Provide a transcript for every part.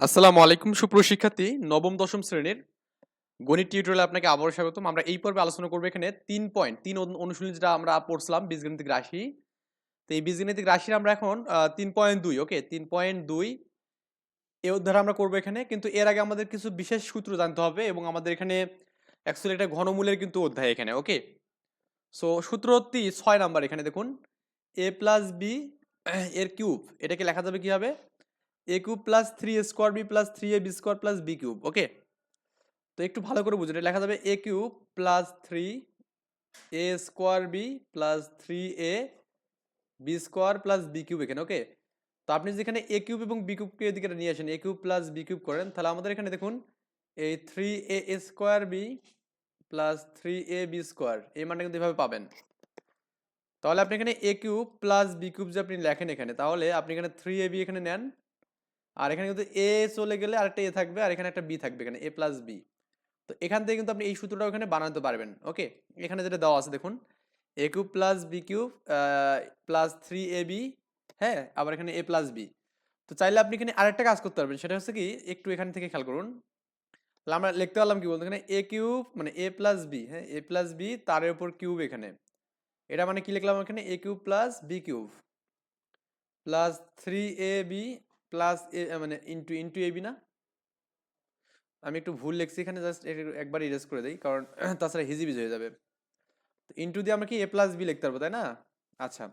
আসসালামু আলাইকুম সুপ্রশিক্ষার্থী নবম, দশম শ্রেণির গণিত টিউটোরিয়ালে আপনাকে আবারও স্বাগতম। আমরা এই পর্বে আলোচনা করব এখানে তিন পয়েন্ট তিন অনু- অনুশীলনী যেটা আমরা পড়ছিলাম, বীজগণিতিক রাশি। তো এই বীজগণিতিক রাশির আমরা এখন তিন পয়েন্ট দুই ওকে তিন পয়েন্ট দুই এ অধ্যায় আমরা করব এখানে। কিন্তু এর আগে আমাদের কিছু বিশেষ সূত্র জানতে হবে এবং আমাদের এখানে অ্যাকচুয়ালি এটা ঘনমূলের কিন্তু অধ্যায় এখানে ওকে সো সূত্র সূত্রটি ছয় নাম্বার এখানে দেখুন। এ প্লাস বি এর কিউব এটাকে লেখা যাবে কীভাবে? A cube plus three A square B plus three A B square plus B cube okay তো একটু ভালো করে বুঝুন লেখা যাবে A cube plus three A square B plus three A B square plus B cube এখানে okay তো আপনি যেখানে এ কিউব এবং বি কিউবকে এদিকে নিয়ে আসেন A cube plus B cube করেন, তাহলে আমাদের এখানে দেখুন, এই three A square B plus three A B square এই মানটা কিন্তু এভাবে পাবেন। তাহলে আপনি এখানে A cube plus B cube যে আপনি লেখেন এখানে, তাহলে আপনি এখানে থ্রি এ বি এখানে নেন আর এখানে কিন্তু এ চলে গেলে আরেকটা এ থাকবে, আর এখানে একটা বি থাকবে, এখানে এ প্লাস বি। তো এখান থেকে কিন্তু আপনি এই সূত্রটা ওখানে বানাতে পারবেন, ওকে? এখানে যেটা দেওয়া আছে দেখুন, A cube plus B cube plus three A B হ্যাঁ? আবার এখানে এ প্লাস বি তো চাইলে আপনি এখানে আরেকটা কাজ করতে পারবেন, সেটা হচ্ছে কি, একটু এখান থেকে খেয়াল করুন। আমরা লিখতে পারলাম কি বলতে, এখানে এ কিউব মানে এ প্লাস বি হ্যাঁ? এ প্লাস বি তার উপর কিউব এখানে। এটা মানে কি লিখলাম এখানে? A cube plus B cube plus three A B plus A মানে ইন্টু ইন্টু এ বি না? আমি একটু ভুল লিখছি এখানে জাস্ট একবার ইরেজ করে দিই, কারণ তাছাড়া হিজিবিজ হয়ে যাবে। ইন্টু দিয়ে আমরা কি এ প্লাস বি লিখতে পারব, তাই না? আচ্ছা।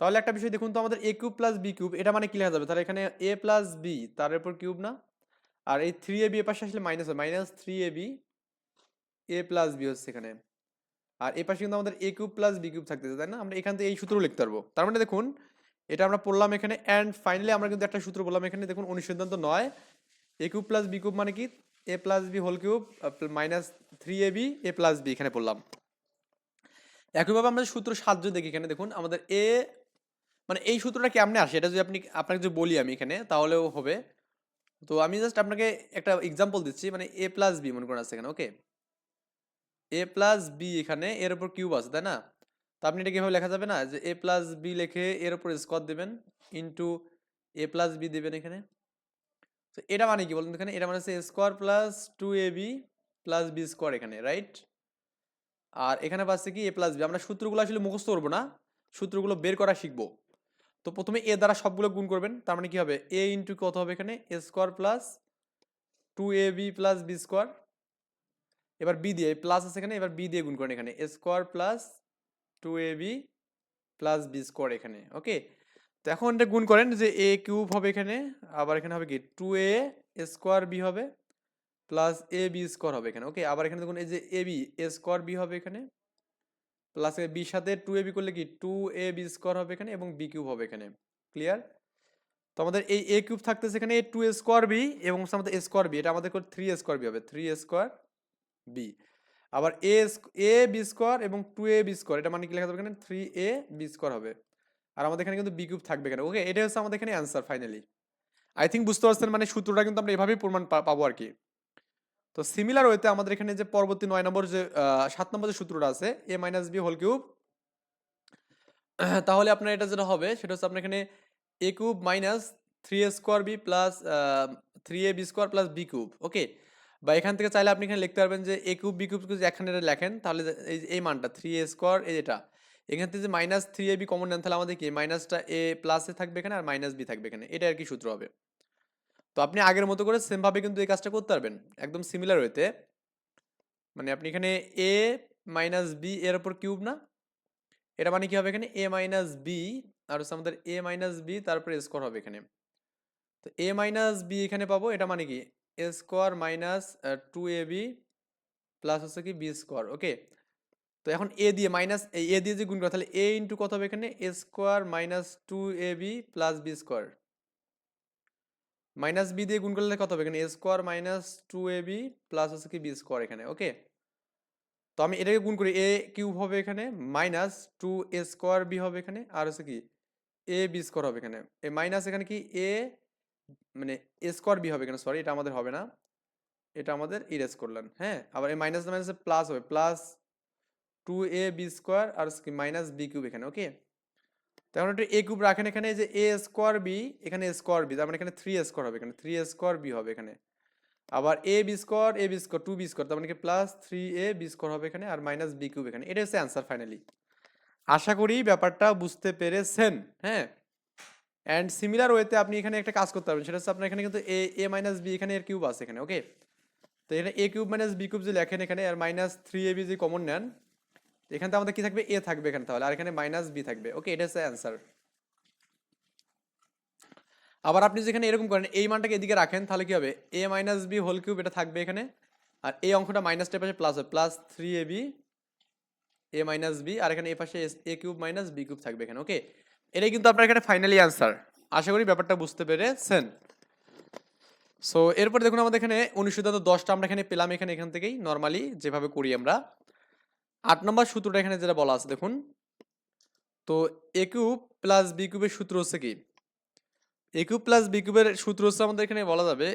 তাহলে একটা বিষয় দেখুন তো, আমাদের A cube plus B cube এটা মানে কি লেখা যাবে? তাহলে এখানে এ প্লাস বি তার উপর কিউব না? আর এই থ্রি এ বি এ পাশে আসলে মাইনাস হয় minus three A B A plus B হচ্ছে এখানে। আর এ পাশে কিন্তু আমাদের A cube plus B cube থাকতেছে, তাই না? আমরা এখান থেকে এই সূত্র লিখতে পারব। তার মানে দেখুন এটা আমরা পড়লাম এখানে অ্যান্ড ফাইনালি আমরা কিন্তু একটা সূত্র বললাম এখানে, দেখুন অনুসিদ্ধান্ত নয়। A cube plus B cube মানে কি? A plus B whole cube minus three A B A plus B এখানে পড়লাম। একইভাবে আমরা সূত্র সাহায্য দেখি এখানে, দেখুন, আমাদের এ মানে এই সূত্রটা কেমনে আসে? এটা যদি আপনি, আপনাকে যদি বলি আমি এখানে, তাহলেও হবে। তো আমি জাস্ট আপনাকে একটা এক্সাম্পল দিচ্ছি মানে এ প্লাস বি মনে করেন আছে এখানে ওকে এ প্লাস বি এখানে, এর উপর কিউব আছে, তাই না? তো আপনি এটা কীভাবে লেখা যাবে না? যে এ প্লাস বি লেখে এর উপর স্কোয়ার দেবেন ইন্টু এ প্লাস বি দেবেন এখানে। তো এটা মানে কি বলুন এখানে? এটা মানে হচ্ছে square plus two A B plus B square এখানে রাইট আর এখানে পাচ্ছে কি এ প্লাস বি আমরা সূত্রগুলো আসলে মুখস্থ করব না। সূত্রগুলো বের করা শিখব। তো প্রথমে এ দ্বারা সবগুলো গুণ করবেন। তার মানে কি হবে? এ ইন্টু কত হবে এখানে? A square plus two A B plus B square এবার বি দিয়ে প্লাস আছে এখানে, এবার বি দিয়ে গুণ করেন এখানে। A square plus two A B plus B square এখানে ওকে তো এখন এটা গুণ করেন যে এ কিউব হবে এখানে, আবার এখানে হবে কি? টু এ স্কোয়ার বি হবে প্লাস এ বি স্কোয়ার হবে এখানে ওকে আবার এখানে দেখুন এই যে A B A square B হবে এখানে প্লাস বির সাথে টু এ বি করলে কি? টু এ বি স্কোয়ার হবে এখানে এবং বি কিউব হবে এখানে ক্লিয়ার তো আমাদের এই এ কিউব থাকতেছে এখানে টু এ স্কোয়ার বি এবং আমাদের এ স্কোয়ার বি এটা আমাদের থ্রি এ স্কোয়ার বি হবে থ্রি এ স্কোয়ার বি আবার এ এ বি স্কোয়ার এবং টু এ বি স্কোয়ার এটা মানে কি লেখা যাবে এখানে? থ্রি এ বি স্কোয়ার হবে। আর আমাদের এখানে কিন্তু বি থাকবে এখানে। ওকে এটা হচ্ছে আমাদের এখানে অ্যান্সার ফাইনালি আই থিঙ্ক বুঝতে পারছেন মানে সূত্রটা কিন্তু আমরা এভাবেই প্রমাণ পাবো আর কি। তো সিমিলার ওয়েতে আমাদের এখানে যে পরবর্তী নয় নম্বর যে সাত নম্বর যে সূত্রটা আছে A minus B whole cube তাহলে আপনার এটা যেটা হবে, সেটা হচ্ছে আপনার এখানে A cube minus three A square B plus three A B square plus B cube okay বা এখান থেকে চাইলে আপনি এখানে লিখতে পারবেন যে এ কিউব, বি কিউব যদি এখানে লেখেন, তাহলে এই এই মানটা থ্রি এ স্কোয়ার এটা এখান থেকে যে minus three A B common নেন, তাহলে আমাদের কি? মাইনাসটা এ প্লাসে থাকবে এখানে আর মাইনাস বি থাকবে এখানে। এটা আর কি সূত্র হবে। তো আপনি আগের মতো করে সেমভাবে কিন্তু এই কাজটা করতে পারবেন। একদম সিমিলার ওয়েতে মানে আপনি এখানে এ মাইনাস বি এর ওপর কিউব না। এটা মানে কি হবে এখানে? এ মাইনাস বি আর হচ্ছে আমাদের এ মাইনাস বি তারপরে স্কোয়ার হবে এখানে। তো এ মাইনাস বি এখানে পাবো, এটা মানে কি? A square minus two A B plus হচ্ছে কি বি স্কোয়ার ওকে তো এখন এ দিয়ে মাইনাস এ দিয়ে যে গুণ করা, তাহলে এ ইন্টু কত হবে এখানে? A square minus two A B plus B square. Minus B দিয়ে গুণ করলে কত হবে এখানে? A square minus two A B plus হচ্ছে কি বি স্কোয়ার এখানে ওকে তো আমি এটাকে গুণ করি এ কিউব হবে এখানে minus two A square B হবে এখানে, আর হচ্ছে কি এ বি স্কোয়ার হবে এখানে। এ মাইনাস এখানে কি? এ মানে এ স্কোয়ার বি হবে কেন? সরি এটা আমাদের হবে না। এটা আমাদের ইরেজ করলেন হ্যাঁ? আবার এই মাইনাস মাইনাস প্লাস হবে। Plus two A B square R minus B cube এখানে ওকে তখন একটু এ কিউব রাখেন এখানে যে এ স্কোয়ার বি এখানে স্কোয়ার বি তার মানে এখানে থ্রি স্কোয়ার হবে এখানে। থ্রি স্কোয়ার বি হবে এখানে। আবার A B square A B square two B square তার মানে কি plus three A B square হবে এখানে আর মাইনাস বি কিউব এখানে। এটা হচ্ছে অ্যান্সার ফাইনালি আশা করি ব্যাপারটা বুঝতে পেরেছেন হ্যাঁ? অ্যান্ড সিমিলার ওয়েতে আপনি এখানে একটা কাজ করতে পারবেন। সেটা হচ্ছে আপনার এখানে কিন্তু এ এ মাইনাস বি এখানে এর কিউব আছে এখানে ওকে তো এখানে A cube minus B cube যে লেখেন এখানে, আর মাইনাস থ্রি এ বি যদি কমন নেন এখানে তো আমাদের কি থাকবে? এ থাকবে এখানে তাহলে, আর এখানে মাইনাস বি থাকবে ওকে এটা হচ্ছে অ্যান্সার আবার আপনি যেখানে এরকম করেন, এই মানটাকে এদিকে রাখেন, তাহলে কি হবে? A minus B whole cube এটা থাকবে এখানে, আর এই অঙ্কটা মাইনাস টাইপ আছে প্লাস হবে। Plus three A B A minus B আর এখানে এ পাশে A cube minus B cube থাকবে এখানে ওকে এটাই কিন্তু আপনার এখানে ফাইনালি অ্যান্সার আশা করি ব্যাপারটা বুঝতে পেরেছেন। সো এরপর দেখুন আমাদের এখানে অনুসিদ্ধান্ত দশটা আমরা এখানে পেলাম এখানে, এখান থেকেই নর্মালি যেভাবে করি আমরা। আট নম্বর সূত্রটা এখানে যেটা বলা আছে, দেখুন। তো এ কিউব প্লাস বি কিউবের সূত্র হচ্ছে কি? এ কিউব প্লাস বি কিউবের সূত্র হচ্ছে আমাদের এখানে বলা যাবে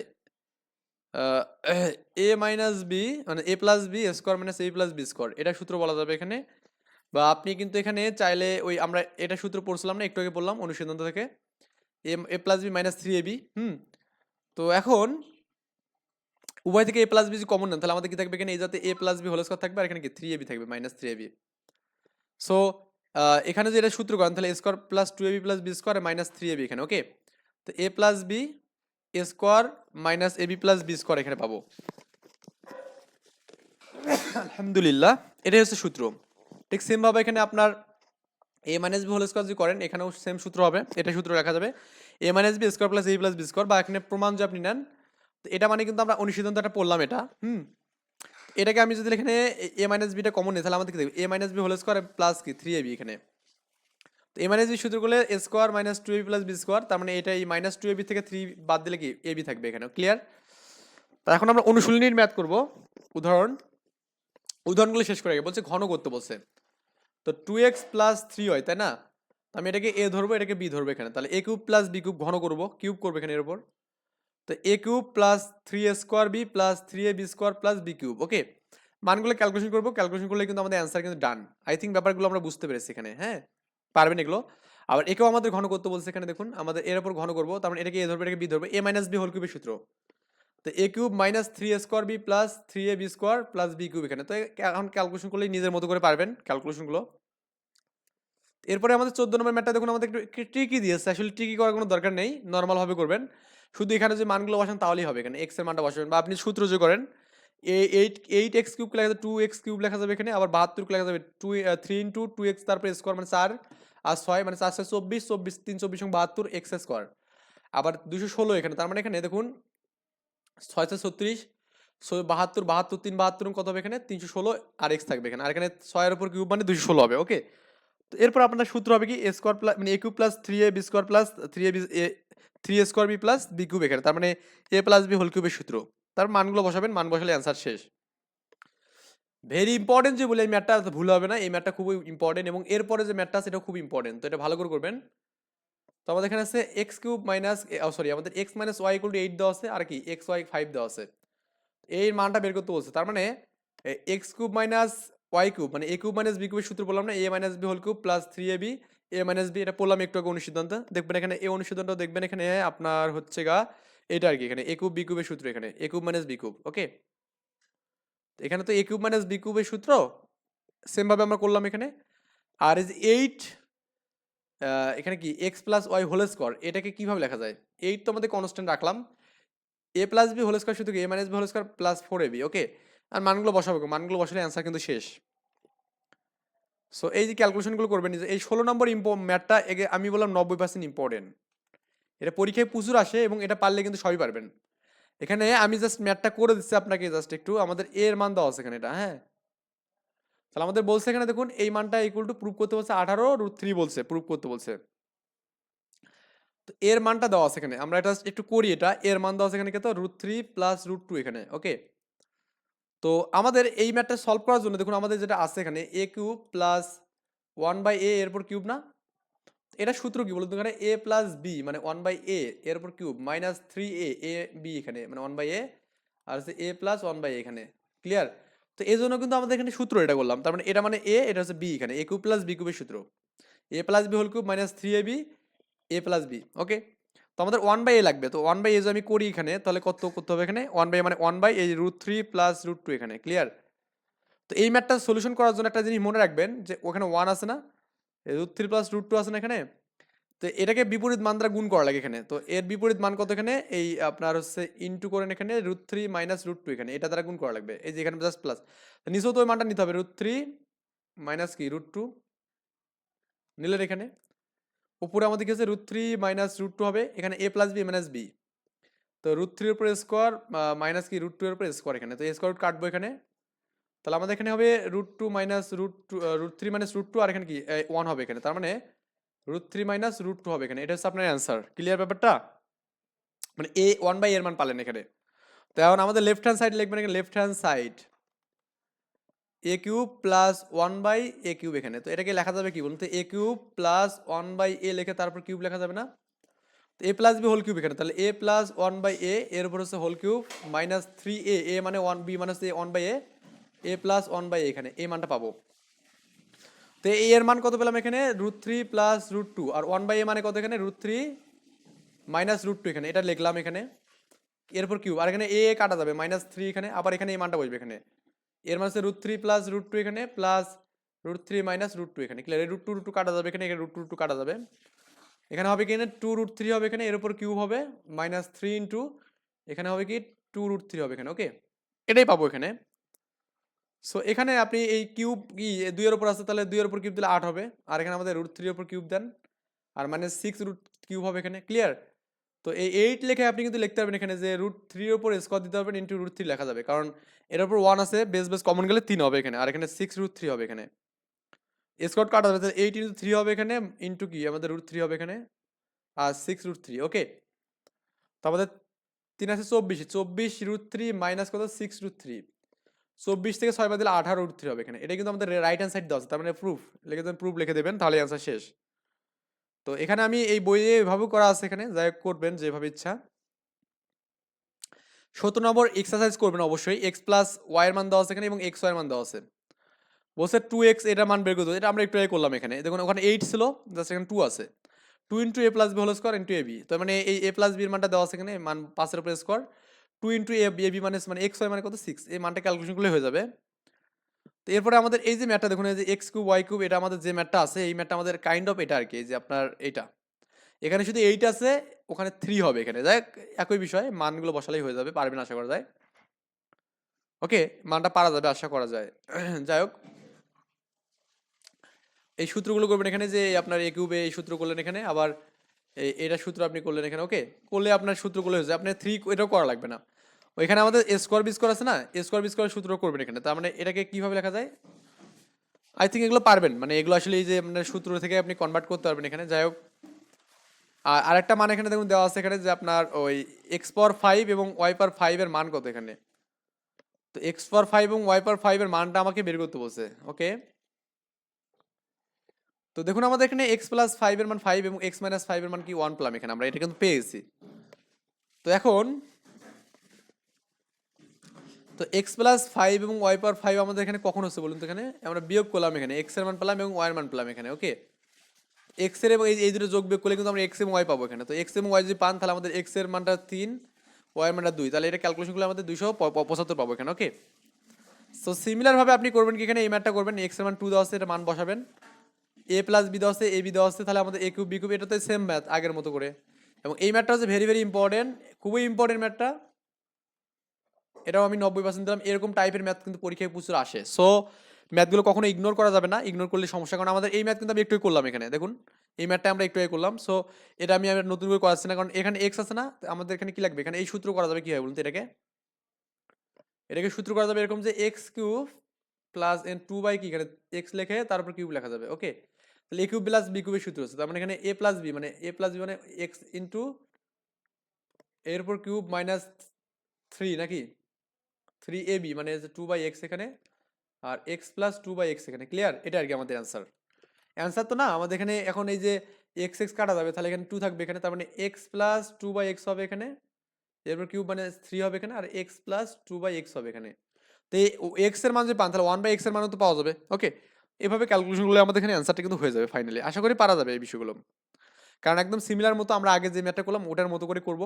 এ মাইনাস বি মানে A plus B square minus A plus B square এটা সূত্র বলা যাবে এখানে। বা আপনি কিন্তু এখানে চাইলে ওই আমরা এটা সূত্র পড়ছিলাম না, একটু আগে বললাম অনুসিদ্ধান্ত থেকে। M, A plus B minus three A B, হুম? তো এখন উভয় থেকে এ প্লাস বি কমন নেন, তাহলে আমাদের কি থাকবে এখানে? এই যাতে A plus B whole square থাকবে, আর এখানে কি থ্রি এ বি থাকবে minus three A B. So এখানে যে এটা সূত্র করেন, তাহলে A square plus two A B plus B square minus three A B এখানে ওকে তো A plus B A square minus A B plus B square এখানে পাবো। আলহামদুলিল্লাহ, এটাই হচ্ছে সূত্র। ঠিক সেমভাবে এখানে আপনার A minus B whole square যদি করেন, এখানেও সেম সূত্র হবে। এটা সূত্র রাখা যাবে। A minus B square plus A plus B square বা এখানে প্রমাণ যে আপনি নেন এটা মানে কিন্তু আমরা অনুসিদ্ধান্তটা পড়লাম এটা। হুম? এটাকে আমি যদি এখানে এ মাইনাস বিটা কমন নিই, তাহলে আমাদের কি দেখবে? A minus B whole square plus কি? থ্রি এ বি এখানে। তো এ মাইনাস বি সূত্র করলে A square minus two A plus B square তার মানে এটা এই মাইনাস টু এ বি থেকে থ্রি বাদ দিলে কি? এ বি থাকবে এখানে ক্লিয়ার তা এখন আমরা অনুশীলনীর ম্যাথ করব। উদাহরণ। উদাহরণগুলো শেষ করে আগে বলছে ঘন করতে বলছে। তো টু এক্স প্লাস থ্রি হয় তাই না? আমি এটাকে এ ধরবো, এটাকে বি ধরবো এখানে। তাহলে A cube plus B cube ঘন করব কিউব করব এখানে এর উপর। তো A cube plus three A square B plus three A B square plus B cube okay মানগুলো ক্যালকুলেশন করব ক্যালকুলেশন করলে কিন্তু আমাদের অ্যান্সার কিন্তু ডান আই থিঙ্ক ব্যাপারগুলো আমরা বুঝতে পেরেছি এখানে হ্যাঁ? পারবেন এগুলো? আবার একেও আমাদের ঘন করতে বলছে এখানে, দেখুন। আমাদের এর উপর ঘন করব, তার মানে এটাকে এ ধরবে, এটাকে বি ধরবে এ মাইনাস বি হোল কিউবের সূত্র। তো A cube minus three A square B plus three A B square plus B cube এখানে। তো এখন ক্যালকুলেশন করলেই নিজের মতো করে পারবেন ক্যালকুলেশনগুলো এরপরে আমাদের চোদ্দ নম্বর ম্যাটটা দেখুন, আমাদের একটু ট্রিকি দিয়েছে। আসলে ট্রিকি করার কোনো দরকার নেই নর্মালভাবে করবেন। শুধু এখানে যে মানগুলো বসান তাহলেই হবে এখানে এক্সের মানটা বসাবেন বা আপনি সূত্র যে করেন। এইট এইট এক্স কিউব লেখা যাবে টু এক্স কিউব লেখা যাবে এখানে, আবার বাহাত্তর লেখা যাবে two three into two X তারপরে স্কোয়ার মানে চার, আর ছয় মানে চার ছয় চব্বিশ চব্বিশ, তিন, চব্বিশ বাহাত্তর এক্স স্কোয়ার আবার দুশো ষোলো এখানে, তার মানে এখানে দেখুন ছয় ছয় ছত্রিশ বাহাত্তর বাহাত্তর, তিন, বাহাত্তর, কত হবে এখানে? তিনশো ষোলো, আর এক্স থাকবে এখানে। আর এখানে ছয়ের উপর কিউব মানে দুশো ষোলো হবে, ওকে? তো এরপর আপনার সূত্র হবে কি? এ স্কোয়ার প্লাস মানে A cube plus three A B square plus three A B A, three A square B plus B cube এখানে। তার মানে এ প্লাস বি হোল কিউবের সূত্র। তার মানগুলো বসাবেন, মান বসালে অ্যান্সার শেষ। ভেরি ইম্পর্টেন্ট যে বলে, এই ম্যাটটা ভুল হবে না। এই ম্যাটটা খুবই ইম্পর্টেন্ট এবং এরপরে যে ম্যাটটা সেটা খুব ইম্পর্টেন্ট। তো এটা ভালো করে করবেন। তো আমাদের এখানে আছে এক্স কিউব মাইনাস সরি, আমাদের X minus Y equal to eight দেওয়া আছে, আর কি এক্স ওয়াই ফাইভ দেওয়া আছে। এই মানটা বের করতে বলছে, তার মানে X cube minus Y cube মানে এ কিউব মাইনাস বি কিউবের সূত্র বললাম না A minus B whole cube plus three A B A minus B এটা পড়লাম একটু আগে অনুসিদ্ধান্ত। দেখবেন এখানে এ অনুসিদ্ধান্ত, দেখবেন এখানে আপনার হচ্ছে গা, এটা আর কি, এখানে এ কিউব বি কিউবের সূত্র এখানে A cube minus B cube okay এখানে তো এ কিউব মাইনাস বি কিউবের সূত্র সেমভাবে আমরা করলাম এখানে। আর ইজ এইট এখানে কি X plus Y whole square এটাকে কীভাবে লেখা যায়? এইট তো আমাদের কনস্ট্যান্ট রাখলাম। A plus B whole square শুধু A minus B whole square plus four A B okay আর মানগুলো বসাবো মানগুলো বসালে অ্যান্সার কিন্তু শেষ। সো এই যে ক্যালকুলেশনগুলো করবেন, এই ষোলো নম্বর ইম্পো এগে আমি বললাম নব্বই পার্সেন্ট ইম্পর্টেন্ট এটা পরীক্ষায় প্রচুর আসে এবং এটা পারলে কিন্তু সবই পারবেন। এখানে আমি জাস্ট ম্যাথটা করে দিচ্ছি আপনাকে জাস্ট একটু। আমাদের এর মান দেওয়া আছে এখানে এটা হ্যাঁ? তাহলে আমাদের বলছে এখানে দেখুন, এই মানটা ইকুয়াল টু প্রুভ করতে বলছে আঠারো রুট থ্রি বলছে প্রুভ করতে বলছে। তো এর মানটা দেওয়া আছে এখানে, আমরা এটা একটু করি এটা, এর মান দেওয়া আছে এখানে কত? Root three plus root two এখানে ওকে তো আমাদের এই ম্যাথটা সলভ করার জন্য দেখুন, আমাদের যেটা আছে এখানে A cube plus one by A এরপর কিউব না? এটা সূত্র কি বলতো এখানে? এ প্লাস বি মানে ওয়ান বাই এ এরপর cube minus three A A B এখানে মানে ওয়ান বাই এ আর হচ্ছে এ প্লাস ওয়ান বাই এখানে ক্লিয়ার তো এই জন্য কিন্তু আমাদের এখানে সূত্র এটা করলাম। তার মানে এটা মানে এ এটা হচ্ছে বি এখানে। এ কিউব প্লাস বি কিউবের সূত্র। A plus B whole cube minus three A B A plus B okay তো আমাদের ওয়ান বাই এ লাগবে। তো ওয়ান বাই এ যদি আমি করি এখানে, তাহলে কত করতে হবে এখানে? ওয়ান বাই মানে ওয়ান বাই এই root three plus root two এখানে ক্লিয়ার তো এই ম্যাথটা সলিউশন করার জন্য একটা জিনিস মনে রাখবেন যে ওখানে ওয়ান আছে না? Root three plus root two আছে না এখানে? তো এটাকে বিপরীত মান দ্বারা গুণ করা লাগে এখানে। তো এর বিপরীত মান কত এখানে? এই, আপনার হচ্ছে ইন্টু করেন এখানে root three minus root two এখানে। এটা দ্বারা গুণ করা লাগবে। এই যে এখানে জাস্ট প্লাস নিচেও তো ওই মানটা নিতে হবে। রুট থ্রি মাইনাস কি? রুট টু নিলেন এখানে। উপরে আমাদের কি হচ্ছে? Root three minus root two হবে। এখানে A plus B minus B তো রুট থ্রির উপরে স্কোয়ার মাইনাস কি? রুট টু এর উপরে স্কোয়ার এখানে। তো স্কোয়ার রুট কাটবো এখানে। তাহলে আমাদের এখানে হবে root two minus root two root three minus root two আর এখানে কি? ওয়ান হবে এখানে। তার মানে root three minus root two হবে এখানে। এটা হচ্ছে আপনার অ্যান্সার ক্লিয়ার ব্যাপারটা? মানে এ ওয়ান বাই এর মান পালেন এখানে। তো এখন আমাদের লেফট হ্যান্ড সাইড লিখবেন এখানে। Left hand side A cube plus one by A cube এখানে। তো এটাকে লেখা যাবে কি বলুন? তো A cube plus one by A লেখে তারপর কিউব লেখা যাবে না? তো A plus B whole cube এখানে। তাহলে A plus one by A এর উপর হচ্ছে whole cube minus three A A মানে one B minus A one by A A plus one by A এখানে। এ মানটা পাবো। তো এর মান কত পেলাম এখানে? Root three plus root two R one by এ মানে কত এখানে? Root three minus root two এখানে। এটা লিখলাম এখানে। এরপর কিউব। আর এখানে এ কাটা যাবে মাইনাস থ্রি এখানে। আবার এখানে এই মানটা বসবে এখানে। এর মানে হচ্ছে root three plus root two এখানে plus root three minus root two এখানে। Clear root two root two কাটা যাবে এখানে এখানে রুট টু রুট টু কাটা যাবে। এখানে হবে কি এখানে? টু রুট থ্রি হবে এখানে। এর উপর কিউব হবে মাইনাস থ্রি ইন্টু এখানে হবে কি? টু রুট থ্রি হবে এখানে ওকে এটাই পাবো এখানে। সো এখানে আপনি এই কিউব কি দুইয়ের উপর আছে, তাহলে দুইয়ের উপর কিউব দিলে আট হবে। আর এখানে আমাদের রুট থ্রির উপর কিউব দেন। আর মানে সিক্স রুট কিউব হবে এখানে। ক্লিয়ার তো এই এইট লেখে আপনি কিন্তু লিখতে পারবেন এখানে যে রুট থ্রির উপর স্কোয়ার দিতে পারবেন ইন্টু রুট থ্রি লেখা যাবে। কারণ এর উপর ওয়ান আছে বেস বেস কমন গেলে তিন হবে এখানে। আর এখানে সিক্স রুট থ্রি হবে এখানে। স্কোয়ার কাটা তাহলে এইট ইন্টু থ্রি হবে এখানে ইন্টু কি? আমাদের রুট থ্রি হবে এখানে। আর সিক্স রুট থ্রি ওকে তো আমাদের তিন আছে চব্বিশ। চব্বিশ রুট থ্রি মাইনাস কত? সিক্স রুট থ্রি চব্বিশ থেকে ছয় বাদ দিলে আঠারো থ্রি হবে এখানে। এটা কিন্তু আমাদের রাইট হ্যান্ড সাইড দেওয়া আছে, তার মানে প্রুফ লিখে দেবেন প্রুফ লিখে দেবেন, তাহলে অ্যান্সার শেষ। তো এখানে আমি এই বইয়ে এভাবেও করা আছে এখানে যাই করবেন, যেভাবে ইচ্ছা। সতেরো নম্বর এক্সারসাইজ করবেন অবশ্যই। এক্স প্লাস ওয়াইয়ের মান দেওয়া আছে এখানে এবং এক্স ওয়াইয়ের মান দেওয়া আছে। বলছে টু এক্স এটা মান বের করতে। এটা আমরা একটু করলাম এখানে। দেখুন, ওখানে এইট ছিল জাস্ট এখানে টু আছে। Two into A plus B whole square into A B তার মানে এই এ প্লাস বির মানটা দেওয়া আছে এখানে, মান পাঁচের উপরে square two into A B মানে মানে এক্স, ওয়াই মানে কত? সিক্স। এই মানটা ক্যালকুলেশন করলে হয়ে যাবে। তো এরপরে আমাদের এই যে ম্যাটটা দেখুন এই যে এক্স কিউব, ওয়াই কিউব, এটা আমাদের যে ম্যাটটা আছে, এই ম্যাটটা আমাদের কাইন্ড অফ এটা আর কি যে আপনার এইটা। এখানে শুধু এইট আছে, ওখানে থ্রি হবে এখানে। যাই একই বিষয়, মানগুলো বসালেই হয়ে যাবে, পারবেন আশা করা যায়। ওকে, মানটা পারা যাবে, আশা করা যায়। যাই হোক। এই সূত্রগুলো করবেন এখানে যে আপনার এ কিউবে এই সূত্র করলেন এখানে, আবার এটা সূত্র আপনি করলেন এখানে, ওকে? করলে আপনার সূত্রগুলো হয়ে যায় আপনার থ্রি এটাও করা লাগবে না। ওইখানে আমাদের স্কোয়ার বি আছে না? স্কোয়ার বি সূত্র করবেন এখানে। তার মানে এটাকে কীভাবে লেখা যায়? আই থিঙ্ক এগুলো পারবেন। মানে এগুলো আসলে এই যে আপনার সূত্র থেকে আপনি কনভার্ট করতে পারবেন এখানে। যাই হোক। আর আরেকটা মান এখানে দেখুন দেওয়া আছে এখানে যে আপনার ওই এক্স পাওয়ার ফাইভ এবং ওয়াই পাওয়ার ফাইভের মান কত এখানে? তো এক্স পাওয়ার ফাইভ এবং ওয়াই পাওয়ার ফাইভের মানটা আমাকে বের করতে বলছে। ওকে তো দেখুন আমাদের এখানে এক্স প্লাস ফাইভের মান ফাইভ এবং এক্স মাইনাস ফাইভের মান কি ওয়ান পেলাম এখানে। আমরা এটা কিন্তু পেয়েছি। তো এখন তো এক্স প্লাস ফাইভ এবং ওয়াই পাওয়ার ফাইভ আমাদের এখানে কখন হচ্ছে বলুন তো এখানে? আমরা বিয়োগ করলাম এখানে। এক্সের মান পেলাম এবং ওয়াই এর মান পেলাম এখানে ওকে এক্সের এবং এই দুটো যোগ বিয়োগ করলে কিন্তু আমরা এক্স এবং ওয়াই পাবো এখানে। তো এক্স এবং ওয়াই যদি পান, তাহলে আমাদের এক্সের মানটা তিন ওয়াই এর মানটা দুই। তাহলে এটা ক্যালকুলেশন করলে আমাদের দুইশো পঁচাত্তর পাবো এখানে ওকে সো সিমিলারভাবে আপনি করবেন কি এখানে? এই ম্যাটটা করবেন। এক্সের মান টু দেওয়া এটা মান বসাবেন। এ প্লাস বি দেওয়া এ বি দেওয়া তাহলে আমাদের এ কিউব বি কিউব এটা তো সেম ম্যাথ আগের মতো করে। এবং এই ম্যাথটা হচ্ছে ভেরি ভেরি ইম্পর্টেন্ট খুবই ইম্পর্টেন্ট ম্যাথটা এটাও আমি নব্বই পার্সেন্ট দিলাম। এরকম টাইপের ম্যাথ কিন্তু পরীক্ষায় প্রচুর আসে। সো ম্যাথগুলো কখনো ইগনোর করা যাবে না। ইগনোর করলে সমস্যা কারণ আমাদের এই ম্যাথ কিন্তু আমি একটুই করলাম এখানে। দেখুন, এই ম্যাথটা আমরা একটু করলাম। সো এটা আমি আর নতুন করে করাচ্ছি না। কারণ এখানে এক্স আছে না আমাদের এখানে কি লাগবে? এখানে এই সূত্র করা যাবে কি হয় বলুন তো এটাকে? এটাকে সূত্র করা যাবে এরকম যে X cube plus N two by কি? এখানে এক্স লেখে তারপর কিউব লেখা যাবে। ওকে তাহলে এ কিউব প্লাস বি কিউবের সূত্র আছে। তার মানে এখানে এ প্লাস বি মানে এ প্লাস বি মানে এক্স ইন্টু এরপর কিউব মাইনাস থ্রি নাকি? থ্রি এ বি মানে টু বাই এক্স এখানে আর X plus two by X এখানে। ক্লিয়ার এটা আর কি আমাদের অ্যান্সার অ্যান্সার তো না, আমাদের এখানে এখন এই যে এক্স এক্স কাটা যাবে, তাহলে এখানে টু থাকবে এখানে, তার মানে X plus two by X হবে এখানে, এরপর কিউব মানে থ্রি হবে এখানে, আর X plus two by X হবে এখানে। তো এক্সের মান যদি পান, তাহলে ওয়ান বাই এক্সের মানও তো পাওয়া যাবে। ওকে এভাবে ক্যালকুলেশনগুলো আমাদের এখানে অ্যান্সারটা কিন্তু হয়ে যাবে ফাইনালি আশা করি পারা যাবে এই বিষয়গুলো। কারণ একদম সিমিলার মতো আমরা আগে যে ম্যাটটা করলাম, ওটার মতো করে করব।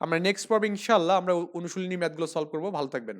আমরা নেক্সট পর্বে ইনশাল্লাহ আমরা অনুশীলনী ম্যাথগুলো সলভ করব। ভালো থাকবেন।